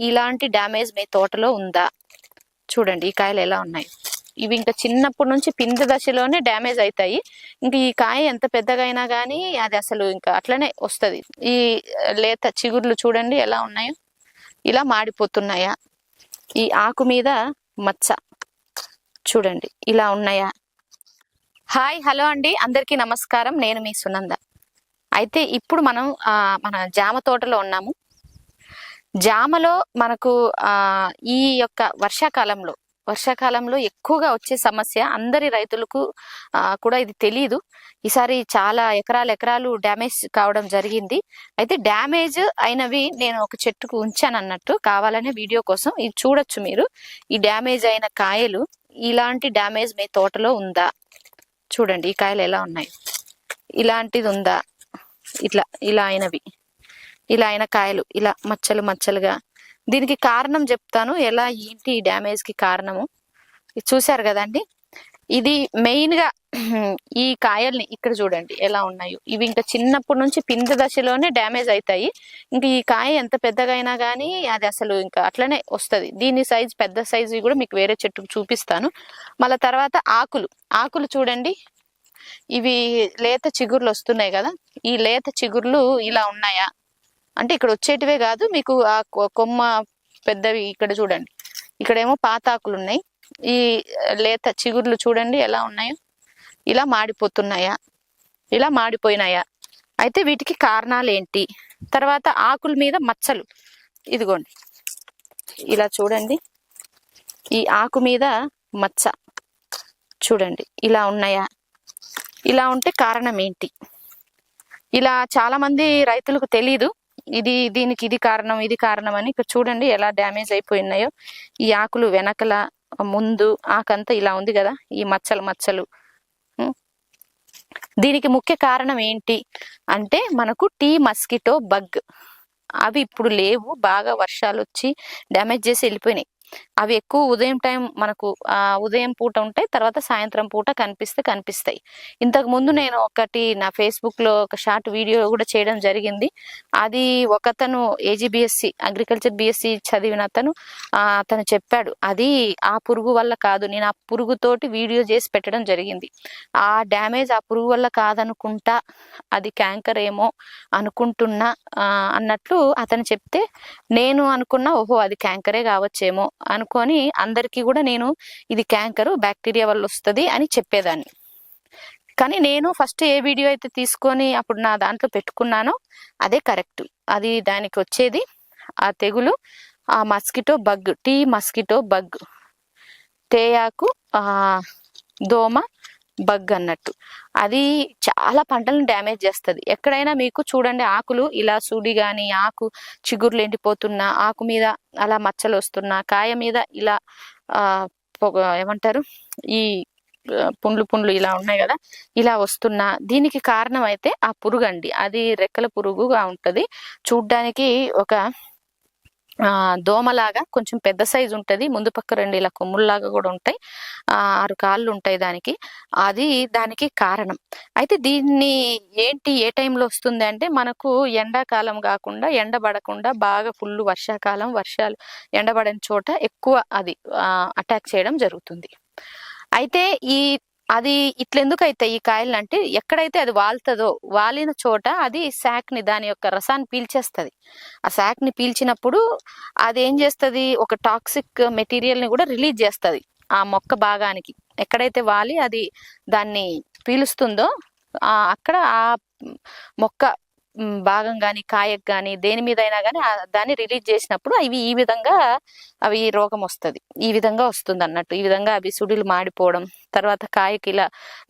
ఇలాంటి డ్యామేజ్ మీ తోటలో ఉందా? చూడండి ఈ కాయలు ఎలా ఉన్నాయి? ఇవి ఇంకా చిన్నప్పటి నుంచి పిండి దశలోనే డ్యామేజ్ అవుతాయి ఇంకా ఈ కాయ ఎంత పెద్దగా అయినా కానీ అది అసలు ఇంకా అట్లనే వస్తది. ఈ లేత చిగుర్లు చూడండి ఎలా ఉన్నాయో. ఇలా మాడిపోతున్నాయా? ఈ ఆకు మీద మచ్చ. చూడండి ఇలా ఉన్నాయా? హాయ్ హలో అండి. అందరికీ నమస్కారం. నేను మీ సునంద. అయితే ఇప్పుడు మనం మన జామ తోటలో ఉన్నాము. జామలో మనకు ఆ ఈ యొక్క వర్షాకాలంలో వర్షాకాలంలో ఎక్కువగా వచ్చే సమస్య అందరి రైతులకు కూడా ఇది తెలియదు ఈసారి చాలా ఎకరాలు ఎకరాలు డ్యామేజ్ కావడం జరిగింది. అయితే డ్యామేజ్ అయినవి నేను ఒక చెట్టుకు ఉంచాను అన్నట్టు కావాలనే వీడియో కోసం ఇది చూడొచ్చు మీరు. ఈ డ్యామేజ్ అయిన కాయలు ఇలాంటి డ్యామేజ్ మీ తోటలో ఉందా? చూడండి ఈ కాయలు ఎలా ఉన్నాయి? ఇలాంటిది ఉందా? ఇట్లా ఇలా అయినవి. ఇలా అయిన కాయలు ఇలా మచ్చలు మచ్చలుగా. దీనికి కారణం చెప్తాను. ఎలా ఏంటి ఈ డ్యామేజ్కి కారణము? ఇది చూశారు కదండి ఇది మెయిన్గా ఈ కాయల్ని ఇక్కడ చూడండి ఎలా ఉన్నాయో. ఇవి ఇంకా చిన్నప్పటి నుంచి పిండి దశలోనే డ్యామేజ్ అవుతాయి ఇంకా ఈ కాయ ఎంత పెద్దగా అయినా కానీ అది అసలు ఇంకా అట్లనే వస్తుంది. దీని సైజ్ పెద్ద సైజు కూడా మీకు వేరే చెట్టుకు చూపిస్తాను. మళ్ళీ తర్వాత ఆకులు. ఆకులు చూడండి. ఇవి లేత చిగుర్లు వస్తున్నాయి కదా? ఈ లేత చిగుర్లు ఇలా ఉన్నాయా? అంటే ఇక్కడ వచ్చేటివే కాదు మీకు ఆ కొ- కొమ్మ పెద్దవి ఇక్కడ చూడండి. ఇక్కడేమో పాత ఆకులు ఉన్నాయి ఈ లేత చిగుర్లు చూడండి ఎలా ఉన్నాయో. ఇలా మాడిపోతున్నాయా? ఇలా మాడిపోయినాయా? అయితే వీటికి కారణాలు ఏంటి తర్వాత ఆకుల మీద మచ్చలు. ఇదిగోండి. ఇలా చూడండి. ఈ ఆకు మీద మచ్చ. చూడండి. ఇలా ఉన్నాయా? ఇలా ఉంటే కారణం ఏంటి? ఇలా చాలామంది రైతులకు తెలియదు ఇది దీనికి ఇది కారణం ఇది కారణం అని ఇక్కడ చూడండి ఎలా డ్యామేజ్ అయిపోయినాయో. ఈ ఆకులు వెనకల ముందు ఆకంతా ఇలా ఉంది కదా ఈ మచ్చలు మచ్చలు. దీనికి ముఖ్య కారణం ఏంటి అంటే మనకు టీ మస్కిటో బగ్. అవి ఇప్పుడు లేవు బాగా వర్షాలు వచ్చి డ్యామేజ్ చేసి వెళ్ళిపోయినాయి. అవి ఎక్కువ ఉదయం టైం మనకు ఆ ఉదయం పూట ఉంటాయి తర్వాత సాయంత్రం పూట కనిపిస్తే కనిపిస్తాయి. ఇంతకు ముందు నేను ఒకటి నా ఫేస్బుక్లో ఒక షార్ట్ వీడియో కూడా చేయడం జరిగింది. అది ఒకతను ఏజీబీఎస్సి అగ్రికల్చర్ బిఎస్సి చదివిన అతను అతను చెప్పాడు అది ఆ పురుగు వల్ల కాదు నేను ఆ పురుగుతోటి వీడియో చేసి పెట్టడం జరిగింది. ఆ డ్యామేజ్ ఆ పురుగు వల్ల కాదనుకుంటా అది క్యాంకర్ ఏమో అనుకుంటున్నా అన్నట్లు అతను చెప్తే నేను అనుకున్నా ఓహో అది క్యాంకరే కావచ్చేమో అనుకొని అందరికీ కూడా నేను ఇది క్యాంకర్ బ్యాక్టీరియా వల్ల వస్తుంది అని చెప్పేదాన్ని. కానీ నేను ఫస్ట్ ఏ వీడియో అయితే తీసుకొని అప్పుడు నా దాంట్లో పెట్టుకున్నానో అదే కరెక్ట్. అది దానికి వచ్చేది ఆ తెగులు ఆ mosquito bug tea mosquito bug తేయాకు దోమ బగ్ అన్నట్టు. అది చాలా పంటలను డ్యామేజ్ చేస్తుంది. ఎక్కడైనా మీకు చూడండి ఆకులు ఇలా సూడి కానీ ఆకు చిగుర్లు ఎండిపోతున్నా ఆకు మీద అలా మచ్చలు వస్తున్నా కాయ మీద ఇలా ఆ పొగ ఏమంటారు? ఈ పుండ్లు పుండ్లు ఇలా ఉన్నాయి కదా ఇలా వస్తున్నా దీనికి కారణం అయితే ఆ పురుగు అండి అది రెక్కల పురుగుగా ఉంటది. చూడ్డానికి ఒక దోమలాగా కొంచెం పెద్ద సైజు ఉంటుంది. ముందు పక్క రెండు ఇలా కొమ్ముల్లాగా కూడా ఉంటాయి. ఆరు కాళ్ళు ఉంటాయి దానికి. అది దానికి కారణం. అయితే దీన్ని ఏంటి ఏ టైంలో వస్తుంది అంటే మనకు ఎండాకాలం కాకుండా ఎండబడకుండా బాగా ఫుల్ వర్షాకాలం వర్షాలు ఎండబడని చోట ఎక్కువ అది అటాక్ చేయడం జరుగుతుంది. అయితే ఈ అది ఇట్లెందుకు అవుతాయి ఈ కాయలు అంటే ఎక్కడైతే అది వాలుతుందో వాలిన చోట అది శాక్ని దాని యొక్క రసాన్ని పీల్చేస్తుంది. ఆ శాక్ని పీల్చినప్పుడు అది ఏం చేస్తుంది? ఒక టాక్సిక్ మెటీరియల్ని కూడా రిలీజ్ చేస్తుంది ఆ మొక్క భాగానికి. ఎక్కడైతే వాలి అది దాన్ని పీలుస్తుందో అక్కడ ఆ మొక్క భాగం కానీ కాయకు కానీ దేని మీద అయినా కానీ దాన్ని రిలీజ్ చేసినప్పుడు అవి ఈ విధంగా అవి రోగం వస్తది. ఈ విధంగా వస్తుంది అన్నట్టు ఈ విధంగా అవి సుడిలు మాడిపోవడం తర్వాత కాయకి ఇలా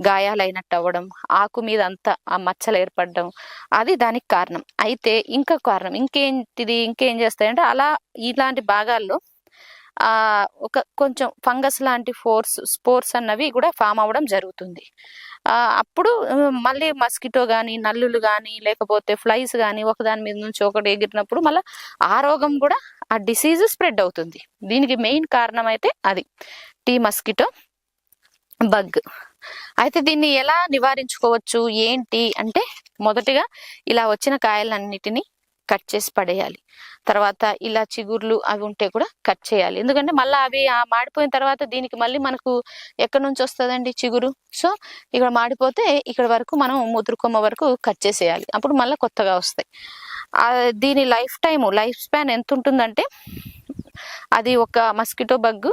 గాయాలైనట్టు అవ్వడం ఆకు మీద అంతా ఆ మచ్చలు ఏర్పడడం అది దానికి కారణం. అయితే ఇంకా కారణం ఇంకేంటిది ఇంకేం చేస్తాయంటే అలా ఇలాంటి భాగాల్లో ఒక కొంచెం ఫంగస్ లాంటి ఫోర్స్ స్పోర్స్ అన్నవి కూడా ఫామ్ అవ్వడం జరుగుతుంది. అప్పుడు మళ్ళీ మస్కిటో కానీ నల్లులు కానీ లేకపోతే ఫ్లైస్ కానీ ఒకదాని మీద నుంచి ఒకటి ఎగిరినప్పుడు మళ్ళీ ఆ రోగం కూడా ఆ డిసీజ్ స్ప్రెడ్ అవుతుంది. దీనికి మెయిన్ కారణం అయితే అది. Tea mosquito bug. అయితే దీన్ని ఎలా నివారించుకోవచ్చు? ఏంటి? అంటే మొదటిగా ఇలా వచ్చిన కాయలన్నిటిని కట్ చేసి పడేయాలి. తర్వాత ఇలా చిగుర్లు అవి ఉంటే కూడా కట్ చేయాలి. ఎందుకంటే మళ్ళీ అవి ఆ మాడిపోయిన తర్వాత దీనికి మళ్ళీ మనకు ఎక్కడి నుంచి వస్తుందండి చిగురు? సో ఇక్కడ మాడిపోతే ఇక్కడ వరకు మనం ముదురుకొమ్మ వరకు కట్ చేసేయాలి. అప్పుడు మళ్ళీ కొత్తగా వస్తాయి. దీని లైఫ్ టైము లైఫ్ స్పాన్ ఎంత ఉంటుందంటే అది ఒక మస్కిటో బగ్గు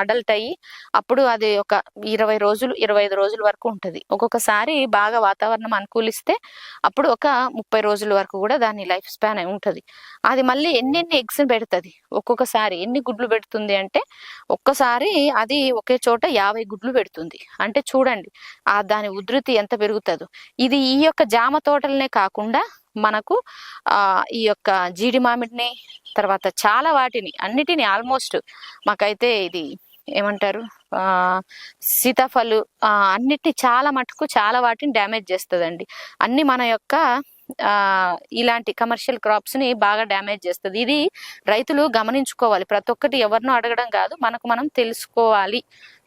అడల్ట్ అయ్యి అప్పుడు అది ఒక ఇరవై రోజులు ఇరవై ఐదు రోజుల వరకు ఉంటుంది. ఒక్కొక్కసారి బాగా వాతావరణం అనుకూలిస్తే అప్పుడు ఒక ముప్పై రోజుల వరకు కూడా దాని లైఫ్ స్పాన్ ఉంటుంది. అది మళ్ళీ ఎన్నెన్ని ఎగ్స్ పెడుతుంది? ఒక్కొక్కసారి ఎన్ని గుడ్లు పెడుతుంది అంటే ఒక్కసారి అది ఒకే చోట యాభై గుడ్లు పెడుతుంది. అంటే చూడండి ఆ దాని ఉధృతి ఎంత పెరుగుతుందో. ఇది ఈ యొక్క జామ తోటలనే కాకుండా మనకు ఈ యొక్క జీడి మామిడిని తర్వాత చాలా వాటిని అన్నిటిని ఆల్మోస్ట్ మాకైతే ఇది ఏమంటారు సీతాఫలు అన్నిటిని చాలా మటుకు చాలా వాటిని డ్యామేజ్ చేస్తుందండి. అన్ని మన యొక్క ఇలాంటి కమర్షియల్ క్రాప్స్ని బాగా డ్యామేజ్ చేస్తుంది. ఇది రైతులు గమనించుకోవాలి. ప్రతి ఒక్కటి ఎవరినో అడగడం కాదు మనకు మనం తెలుసుకోవాలి.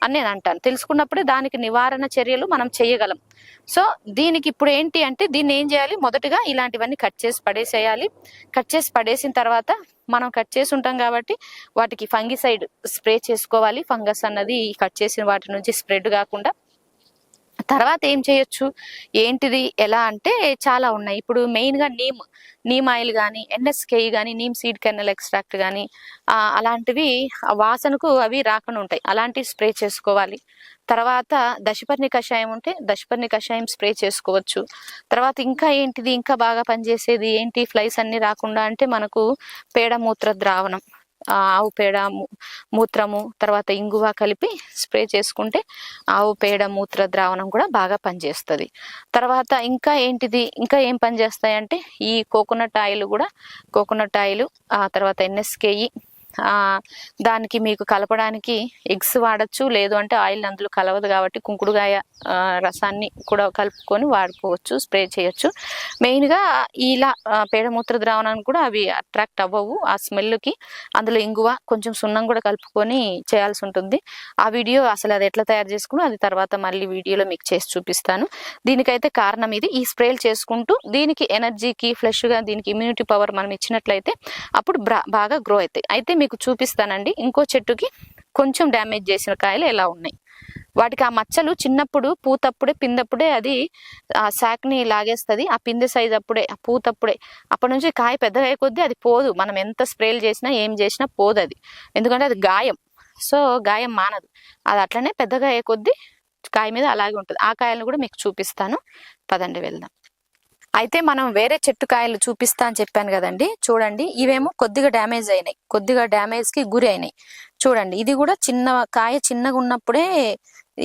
అని నేను అంటాను. తెలుసుకున్నప్పుడే దానికి నివారణ చర్యలు మనం చేయగలం. సో దీనికి ఇప్పుడు ఏంటి అంటే దీన్ని ఏం చేయాలి? మొదటగా ఇలాంటివన్నీ కట్ చేసి పడేసేయాలి. కట్ చేసి పడేసిన తర్వాత మనం కట్ చేసి ఉంటాం కాబట్టి వాటికి ఫంగిసైడ్ స్ప్రే చేసుకోవాలి. ఫంగస్ అన్నది ఈ కట్ చేసిన వాటి నుంచి స్ప్రెడ్ కాకుండా తర్వాత ఏం చేయొచ్చు? ఏంటిది? ఎలా అంటే చాలా ఉన్నాయి. ఇప్పుడు మెయిన్గా నీమ్ నీమ్ ఆయిల్ కానీ ఎన్ఎస్కే కానీ నీమ్ సీడ్ కెర్నల్ ఎక్స్ట్రాక్ట్ కానీ అలాంటివి వాసనకు అవి రాకుండా ఉంటాయి. అలాంటివి స్ప్రే చేసుకోవాలి. తర్వాత దశపర్ణి కషాయం ఉంటే దశపర్ణి కషాయం స్ప్రే చేసుకోవచ్చు. తర్వాత ఇంకా ఏంటిది? ఇంకా బాగా పనిచేసేది ఏంటి? ఫ్లైస్ అన్ని రాకుండా అంటే మనకు పేడ మూత్ర ద్రావణం. ఆవు పేడ మూత్రము తర్వాత ఇంగువ కలిపి స్ప్రే చేసుకుంటే ఆవు పేడ మూత్ర ద్రావణం కూడా బాగా పనిచేస్తుంది. తర్వాత ఇంకా ఏంటిది ఇంకా ఏం పనిచేస్తాయంటే ఈ కోకోనట్ ఆయిల్ కూడా కోకోనట్ ఆయిల్ ఆ తర్వాత ఎన్ఎస్కేఈ దానికి మీకు కలపడానికి ఎగ్స్ వాడచ్చు లేదు అంటే ఆయిల్ అందులో కలవదు కాబట్టి కుంకుడుగాయ రసాన్ని కూడా కలుపుకొని వాడుకోవచ్చు స్ప్రే చేయొచ్చు. మెయిన్గా ఇలా పేడమూత్ర ద్రావణానికి కూడా అవి అట్రాక్ట్ అవ్వవు. ఆ స్మెల్కి అందులో ఇంగువ కొంచెం సున్నం కూడా కలుపుకొని చేయాల్సి ఉంటుంది. ఆ వీడియో అసలు అది ఎట్లా తయారు చేసుకుని అది తర్వాత మళ్ళీ వీడియోలో మీకు చేసి చూపిస్తాను. దీనికైతే కారణం ఇది. ఈ స్ప్రేలు చేసుకుంటూ దీనికి ఎనర్జీకి ఫ్లెష్గా దీనికి ఇమ్యూనిటీ పవర్ మనం ఇచ్చినట్లయితే అప్పుడు బాగా గ్రో అవుతాయి. అయితే మీకు చూపిస్తానండి. ఇంకో చెట్టుకి కొంచెం డ్యామేజ్ చేసిన కాయలు ఎలా ఉన్నాయి? వాటికి ఆ మచ్చలు చిన్నప్పుడు పూతప్పుడే పిందప్పుడే అది ఆ శాక్ని లాగేస్తుంది. ఆ పిందె సైజ్ అప్పుడే ఆ పూతప్పుడే. అప్పటి నుంచి కాయ పెద్దగా కొద్దీ అది పోదు. మనం ఎంత స్ప్రేలు చేసినా ఏం చేసినా పోదు అది. ఎందుకంటే అది గాయం. సో గాయం మానదు. అది అట్లనే పెద్దగా అయ్యే కొద్దీ కాయ మీద అలాగే ఉంటుంది. ఆ కాయలను కూడా మీకు చూపిస్తాను. పదండి వెళ్దాం. అయితే మనం వేరే చెట్టు కాయలు చూపిస్తా అని చెప్పాను కదండి. చూడండి ఇవేమో కొద్దిగా డ్యామేజ్ అయినాయి. కొద్దిగా డ్యామేజ్కి గురి అయినాయి. చూడండి ఇది కూడా చిన్న కాయ చిన్నగా ఉన్నప్పుడే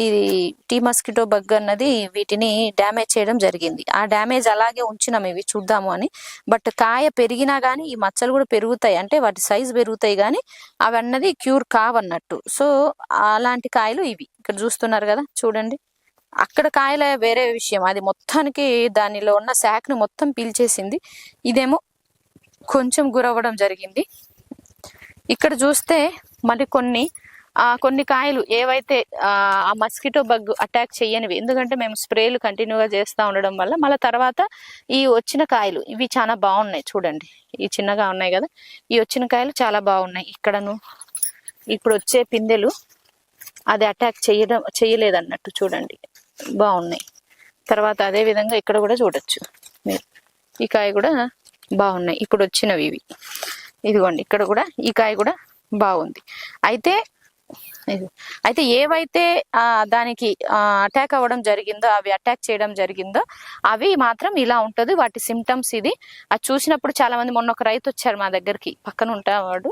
ఇది టీ మస్కిటో బగ్ అన్నది వీటిని డ్యామేజ్ చేయడం జరిగింది. ఆ డ్యామేజ్ అలాగే ఉంచినాం ఇవి చూద్దాము అని. బట్ కాయ పెరిగినా కానీ ఈ మచ్చలు కూడా పెరుగుతాయి. అంటే వాటి సైజు పెరుగుతాయి కానీ అవి అన్నది క్యూర్ కావన్నట్టు సో అలాంటి కాయలు ఇవి. ఇక్కడ చూస్తున్నారు కదా చూడండి. అక్కడ కాయల వేరే విషయం. అది మొత్తానికి దానిలో ఉన్న శాఖను మొత్తం పీల్చేసింది. ఇదేమో కొంచెం గురవ్వడం జరిగింది. ఇక్కడ చూస్తే మరి కొన్ని కొన్ని కాయలు ఏవైతే ఆ ఆ మస్కిటో బగ్ అటాక్ చేయనివి ఎందుకంటే మేము స్ప్రేలు కంటిన్యూగా చేస్తూ ఉండడం వల్ల మళ్ళీ తర్వాత ఈ వచ్చిన కాయలు ఇవి చాలా బాగున్నాయి చూడండి. ఈ చిన్నగా ఉన్నాయి కదా. ఈ వచ్చిన కాయలు చాలా బాగున్నాయి. ఇక్కడను ఇప్పుడు వచ్చే పిందెలు అది అటాక్ చేయడం చేయలేదన్నట్టు చూడండి. బాగున్నాయి. తర్వాత అదే విధంగా ఇక్కడ కూడా చూడొచ్చు మీరు. ఈ కాయ కూడా బాగున్నాయి. ఇప్పుడు వచ్చినవి ఇవి. ఇదిగోండి ఇక్కడ కూడా ఈ కాయ కూడా బాగుంది. అయితే అయితే ఏవైతే దానికి అటాక్ అవ్వడం జరిగిందో అవి అటాక్ చేయడం జరిగిందో అవి మాత్రం ఇలా ఉంటది. వాటి సిమ్టమ్స్ ఇది. అది చూసినప్పుడు చాలా మంది మొన్న ఒక రైతు వచ్చారు మా దగ్గరికి. పక్కన ఉంటావాడు.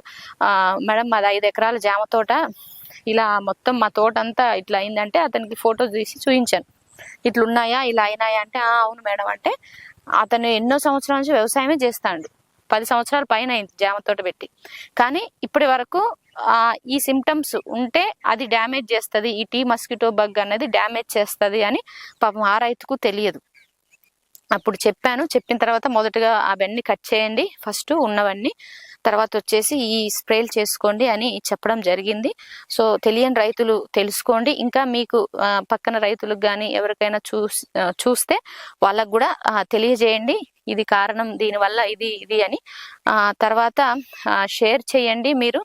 మేడం మాది ఐదు ఎకరాల జామ తోట. ఇలా మొత్తం మా తోట అంతా ఇట్లా అయిందంటే అతనికి ఫోటో తీసి చూపించాను ఇట్లా ఉన్నాయా ఇలా అయినాయా అంటే "ఆ, అవును మేడం అంటే అతను ఎన్నో సంవత్సరాల నుంచి వ్యవసాయమే చేస్తాడు. పది సంవత్సరాల పైన అయింది జామ తోట పెట్టి. కానీ ఇప్పటి వరకు ఆ ఈ సిమ్టమ్స్ ఉంటే అది డ్యామేజ్ చేస్తుంది ఈ టీ మస్కిటో బగ్ అనేది డ్యామేజ్ చేస్తుంది అని పాపం ఆ రైతుకు తెలియదు. అప్పుడు చెప్పాను చెప్పిన తర్వాత మొదటగా అవన్నీ కట్ చేయండి ఫస్ట్ ఉన్నవన్నీ. తర్వాత వచ్చేసి ఈ స్ప్రేలు చేసుకోండి అని చెప్పడం జరిగింది. సో తెలియని రైతులు తెలుసుకోండి. ఇంకా మీకు పక్కన రైతులకు కానీ ఎవరికైనా చూస్ చూస్తే వాళ్ళకు కూడా తెలియజేయండి. ఇది కారణం దీనివల్ల ఇది ఇది అని. తర్వాత షేర్ చేయండి మీరు.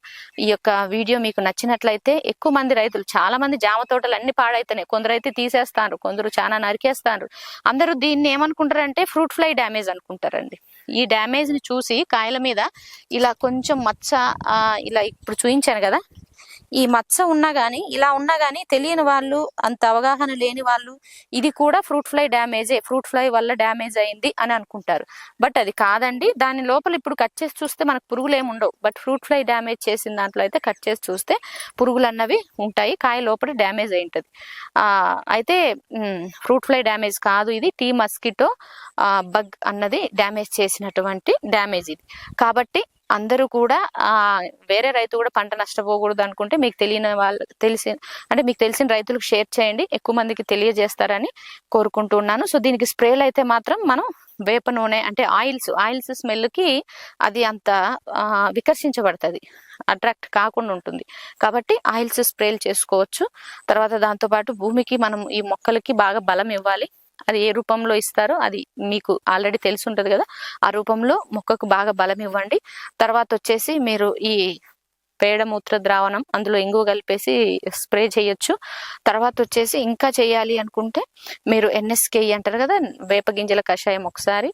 ఈ యొక్క వీడియో మీకు నచ్చినట్లయితే ఎక్కువ మంది రైతులు చాలా మంది జామ తోటలు అన్ని పాడైతున్నాయి కొందరు అయితే తీసేస్తారు కొందరు చాలా నరికేస్తారు. అందరూ దీన్ని ఏమనుకుంటారంటే ఫ్రూట్ ఫ్లై డ్యామేజ్ అనుకుంటారండి. ఈ డ్యామేజ్ని చూసి కాయల మీద ఇలా కొంచెం మచ్చ ఇలా ఇప్పుడు చూపించాను కదా ఈ మచ్చ ఉన్నా గానీ ఇలా ఉన్నా గానీ తెలియని వాళ్ళు అంత అవగాహన లేని వాళ్ళు ఇది కూడా ఫ్రూట్ ఫ్లై డ్యామేజే ఫ్రూట్ ఫ్లై వల్ల డ్యామేజ్ అయింది అని అనుకుంటారు. బట్ అది కాదండి దాని లోపల ఇప్పుడు కట్ చేసి చూస్తే మనకు పురుగులు ఏమి ఉండవు. బట్ ఫ్రూట్ ఫ్లై డ్యామేజ్ చేసిన దాంట్లో అయితే కట్ చేసి చూస్తే పురుగులు అన్నవి ఉంటాయి కాయ లోపల డ్యామేజ్ అయి ఉంటుంది అయితే ఫ్రూట్ ఫ్లై డ్యామేజ్ కాదు ఇది. టీ మస్కిటో బగ్ అన్నది డ్యామేజ్ చేసినటువంటి డ్యామేజ్ ఇది. కాబట్టి అందరూ కూడా ఆ వేరే రైతు కూడా పంట నష్టపోకూడదు అనుకుంటే మీకు తెలియని వాళ్ళు తెలిసి అంటే మీకు తెలిసిన రైతులకు షేర్ చేయండి ఎక్కువ మందికి తెలియజేస్తారని కోరుకుంటున్నాను సో దీనికి స్ప్రేలు అయితే మాత్రం మనం వేప నూనె అంటే ఆయిల్స్ ఆయిల్స్ స్మెల్కి అది అంత వికర్షించబడుతుంది. అట్రాక్ట్ కాకుండా ఉంటుంది. కాబట్టి ఆయిల్స్ స్ప్రేలు చేసుకోవచ్చు. తర్వాత దాంతోపాటు భూమికి మనం ఈ మొక్కలకి బాగా బలం ఇవ్వాలి. అది ఏ రూపంలో ఇస్తారో అది మీకు ఆల్రెడీ తెలిసి ఉంటుంది కదా. ఆ రూపంలో మొక్కకు బాగా బలం ఇవ్వండి తర్వాత వచ్చేసి మీరు ఈ పేడ మూత్ర ద్రావణం అందులో ఇంగు కలిపేసి స్ప్రే చేయొచ్చు. తర్వాత వచ్చేసి ఇంకా చేయాలి అనుకుంటే మీరు ఎన్ఎస్కే అంటారు కదా వేప గింజల కషాయం ఒకసారి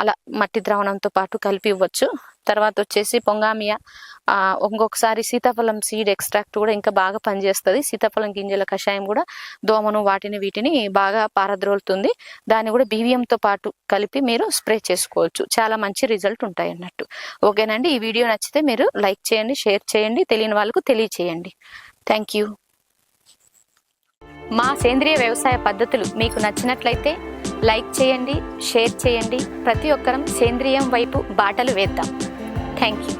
అలా మట్టి ద్రావణంతో పాటు కలిపి ఇవ్వచ్చు. తర్వాత వచ్చేసి పొంగామియా ఇంకొకసారి సీతాఫలం సీడ్ ఎక్స్ట్రాక్ట్ కూడా ఇంకా బాగా పనిచేస్తుంది. సీతాఫలం గింజల కషాయం కూడా దోమను వాటిని వీటిని బాగా పారద్రోలుతుంది. దాన్ని కూడా బీవియంతో పాటు కలిపి మీరు స్ప్రే చేసుకోవచ్చు. చాలా మంచి రిజల్ట్ ఉంటాయి అన్నట్టు. ఓకేనండి? ఈ వీడియో నచ్చితే మీరు లైక్ చేయండి షేర్ చేయండి తెలియని వాళ్ళకు తెలియచేయండి. Thank you. మా సేంద్రియ వ్యవసాయ పద్ధతులు మీకు నచ్చినట్లయితే లైక్ చేయండి షేర్ చేయండి. ప్రతి ఒక్కరం సేంద్రియం వైపు బాటలు వేద్దాం. Thank you